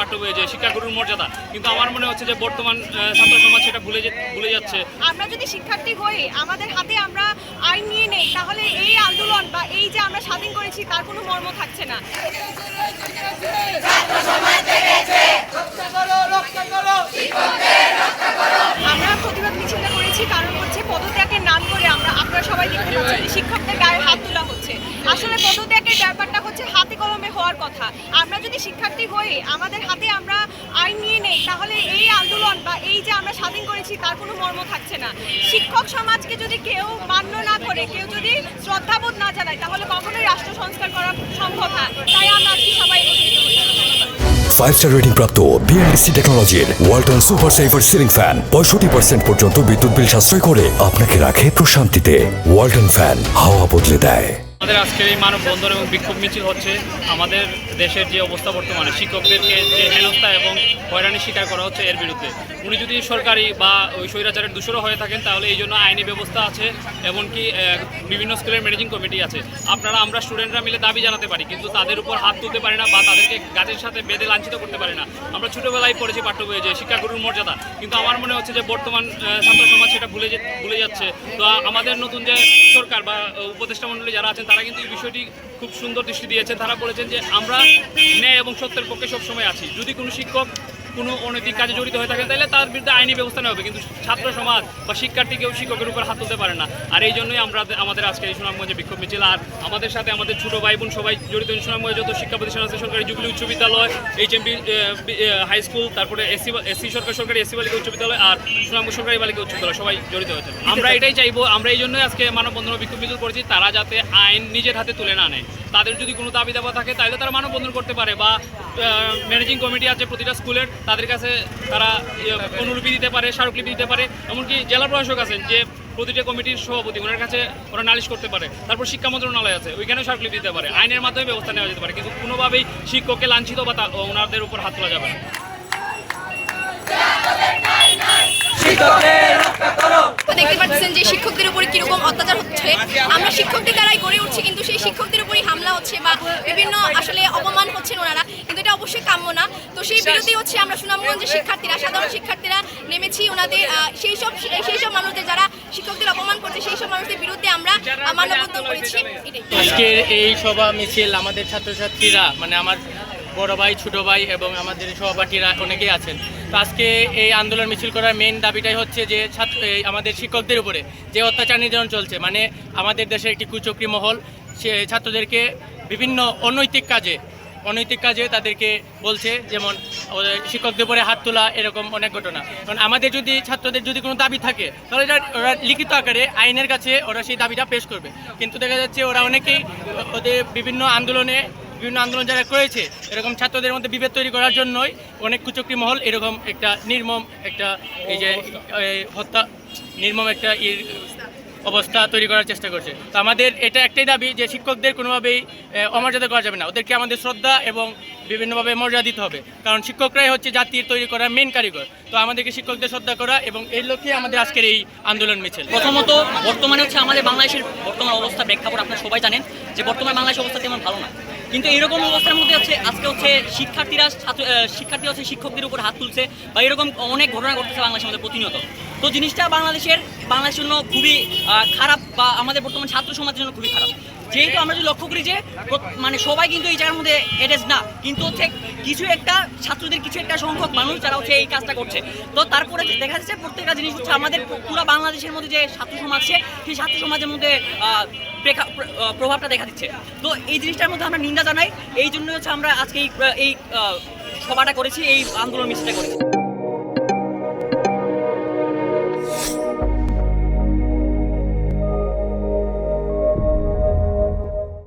পাঠ্য বইয়ে যে শিক্ষাগুরুর মর্যাদা। কিন্তু আমার মনে হচ্ছে যে বর্তমান ছাত্র সমাজ সেটা ভুলে ভুলে যাচ্ছে। আমরা যদি শিক্ষার্থী হই, আমাদের হাতে আমরা আইন নিয়ে নেই, তাহলে এই আন্দোলন বা এই যে আমরা স্বাধীন করেছি, তার কোনো মর্ম থাকছে না। আমরা প্রতিবাদ মিছিলটা করেছি, কারণ হচ্ছে পদত্যাগের নাম করে আমরা, আপনারা সবাই দেখতে পাচ্ছেন শিক্ষকদের গায়ে হাত তোলা হচ্ছে। আসলে পদত্যাগের ব্যাপারটা হচ্ছে হাতে কলমে হওয়ার কথা। আমরা শিক্ষার্থী হই আমাদের হাতে আমরা আইন নিয়ে নেই, তাহলে এই আন্দোলন বা এই যে আমরা স্বাধীন করেছি, তার কোনো মর্ম থাকছে না। শিক্ষক সমাজকে যদি কেউ মান্য না করে, কেউ যদি শ্রদ্ধাবোধ না জানায়, তাহলে কখনোই রাষ্ট্র সংস্কার করা সম্ভব না। তাই আমরা সবাই ফাইভ স্টার রেটিং প্রাপ্ত বিএনডিসি টেকনোলজির Walton super saver ceiling fan পঁয়ষট্টি পার্সেন্ট পর্যন্ত বিদ্যুৎ বিল সাশ্রয় করে আপনাকে রাখে প্রশান্তিতে। ওয়ালটন ফ্যান হাওয়া বদলে দেয়। আমাদের আজকের এই মানববন্ধন এবং বিক্ষোভ মিছিল হচ্ছে আমাদের দেশের যে অবস্থা বর্তমানে, শিক্ষকদেরকে যে হেনস্থা এবং হয়রানি স্বীকার করা হচ্ছে এর বিরুদ্ধে। উনি যদি সরকারি বা ওই স্বৈরাচারের দূষরও হয়ে থাকেন, তাহলে এই জন্য আইনি ব্যবস্থা আছে, এমনকি বিভিন্ন স্কুলের ম্যানেজিং কমিটি আছে। আপনারা, আমরা স্টুডেন্টরা মিলে দাবি জানাতে পারি, কিন্তু তাদের উপর হাত তুলতে পারি না বা তাদেরকে গাছের সাথে বেঁধে লাঞ্ছিত করতে পারি না। আমরা ছোটোবেলায় পড়েছি পাঠ্য বইয়ে যে শিক্ষাগুরুর মর্যাদা, কিন্তু আমার মনে হচ্ছে যে বর্তমান ছাত্র সমাজ সেটা ভুলে ভুলে যাচ্ছে। তো আমাদের নতুন যে সরকার বা উপদেষ্টা মণ্ডলী যারা আছেন তারা কিন্তু এই বিষয়টি খুব সুন্দর দৃষ্টি দিয়েছেন তারা বলেছেন যে আমরা ন্যায় এবং সত্যের পক্ষে সবসময় আছি। যদি কোনো শিক্ষক কোনো অনৈতিক কাজে জড়িত হয়ে থাকেন তাহলে তার বিরুদ্ধে আইনি ব্যবস্থা নেওয়া হবে। কিন্তু ছাত্র সমাজ বা শিক্ষার্থী কেউ শিক্ষকের উপর হাত তুলতে পারে না। আর এই জন্যই আমরা আমাদের আজকে এই সুনামগঞ্জে বিক্ষোভ মিছিল। আর আমাদের সাথে আমাদের ছোট ভাই বোন সবাই জড়িত সুনামগঞ্জে যত শিক্ষা প্রতিষ্ঠান আছে সরকারি জুবিলি উচ্চ বিদ্যালয় এইচ এম হাই স্কুল তারপরে এসি এসসি সরকার সরকারি এসি বালিকা উচ্চ বিদ্যালয় আর সুনামগঞ্জ সরকারি বালিকা উচ্চ বিদ্যালয় সবাই জড়িত হয়েছে আমরা এটাই চাইব আমরা এই জন্যই আজকে মানববন্ধন বিক্ষোভ মিছিল করেছি তারা যাতে আইন নিজের হাতে তুলে না নেয়। তাদের যদি কোনো দাবি দাবা থাকে তাহলে তারা মানববন্ধন করতে পারে বা ম্যানেজিং কমিটি আছে প্রতিটা স্কুলের তাদের কাছে তারা ইয়ে, অনুলিপি দিতে পারে স্মারকলিপি দিতে পারে। এমনকি জেলা প্রশাসক আছেন যে প্রতিটা কমিটির সভাপতি ওনার কাছে ওরা নালিশ করতে পারে। তারপর শিক্ষা মন্ত্রণালয় আছে ওইখানেও স্মারকলিপি দিতে পারে। আইনের মাধ্যমে ব্যবস্থা নেওয়া যেতে পারে কিন্তু কোনোভাবেই শিক্ষককে লাঞ্ছিত বা ওনাদের উপর হাত তোলা যাবে আমরা শিক্ষকদের দ্বারাই গড়ে উঠছি কিন্তু সেই শিক্ষকদের উপরই হামলা হচ্ছে বা বিভিন্ন আসলে অপমান হচ্ছেন ওনারা কিন্তু এটা অবশ্যই কাম্য না। তো সেই বিরোধী হচ্ছে আমরা সুনামগঞ্জের শিক্ষার্থীরা সাধারণ শিক্ষার্থীরা নেমেছি ওনাদের সেই সব সেই সব মানুষদের যারা শিক্ষকদের অপমান করছে সেই সব মানুষদের বিরুদ্ধে আমরা মানববন্ধন করেছি। আজকের এই সভা মিছিল আমাদের ছাত্রছাত্রীরা মানে আমার বড় ভাই ছোট ভাই এবং আমাদের সহপাঠীরা অনেকেই আছেন। তো আজকে এই আন্দোলন মিছিল করার মেন দাবিটাই হচ্ছে যে ছাত্র এই আমাদের শিক্ষকদের উপরে যে অত্যাচার নির্যাতন চলছে মানে আমাদের দেশের একটি কুচক্রী মহল সে ছাত্রদেরকে বিভিন্ন অনৈতিক কাজে অনৈতিক কাজে তাদেরকে বলছে, যেমন শিক্ষকদের উপরে হাত তোলা এরকম অনেক ঘটনা। কারণ আমাদের যদি, ছাত্রদের যদি কোনো দাবি থাকে, তাহলে ওরা লিখিত আকারে আইনের কাছে ওরা সেই দাবিটা পেশ করবে। কিন্তু দেখা যাচ্ছে ওরা অনেকেই ওদের বিভিন্ন আন্দোলনে, বিভিন্ন আন্দোলন যারা করেছে, এরকম ছাত্রদের মধ্যে বিভেদ তৈরি করার জন্যই অনেক কুচক্রী মহল এরকম একটা নির্মম একটা এই যে হত্যা, নির্মম একটা ইর অবস্থা তৈরি করার চেষ্টা করছে। তো আমাদের এটা একটাই দাবি যে শিক্ষকদের কোনোভাবেই অমর্যাদা করা যাবে না। ওদেরকে আমাদের শ্রদ্ধা এবং বিভিন্নভাবে মর্যাদা দিতে হবে। কারণ শিক্ষকরাই হচ্ছে জাতির তৈরি করার মেন কারিগর। তো আমাদেরকে শিক্ষকদের শ্রদ্ধা করা এবং এই লক্ষ্যে আমাদের আজকের এই আন্দোলন মিছিল। প্রথমত, বর্তমানে হচ্ছে আমাদের বাংলাদেশের বর্তমান অবস্থা প্রেক্ষাপট আপনারা সবাই জানেন যে বর্তমানে বাংলাদেশের অবস্থা তেমন ভালো না। কিন্তু এরকম অবস্থার মধ্যে হচ্ছে আজকে হচ্ছে শিক্ষার্থীরা, ছাত্র শিক্ষার্থীরা হচ্ছে শিক্ষকদের উপর হাত তুলছে বা এরকম অনেক ঘটনা ঘটতেছে বাংলাদেশের মধ্যে প্রতিনিয়ত। তো জিনিসটা বাংলাদেশের বাংলাদেশের জন্য খুবই খারাপ বা আমাদের বর্তমান ছাত্র সমাজের জন্য খুবই খারাপ। যেহেতু আমরা যদি লক্ষ্য করি যে মানে সবাই কিন্তু এই জায়গার মধ্যে এডেজ না কিন্তু হচ্ছে কিছু একটা, ছাত্রদের কিছু একটা সংখ্যক মানুষ যারা হচ্ছে এই কাজটা করছে। তো তারপরে দেখা যাচ্ছে প্রত্যেকটা জিনিস হচ্ছে আমাদের পুরো বাংলাদেশের মধ্যে যে ছাত্র সমাজ আছে, সেই ছাত্র সমাজের মধ্যে প্রভাবটা দেখা দিচ্ছে। তো এই জিনিসটার মধ্যে আমরা নিন্দা জানাই, এই জন্য হচ্ছে আমরা আজকে এই এই সভাটা করেছি, এই আন্দোলন মিছিলটা করেছি।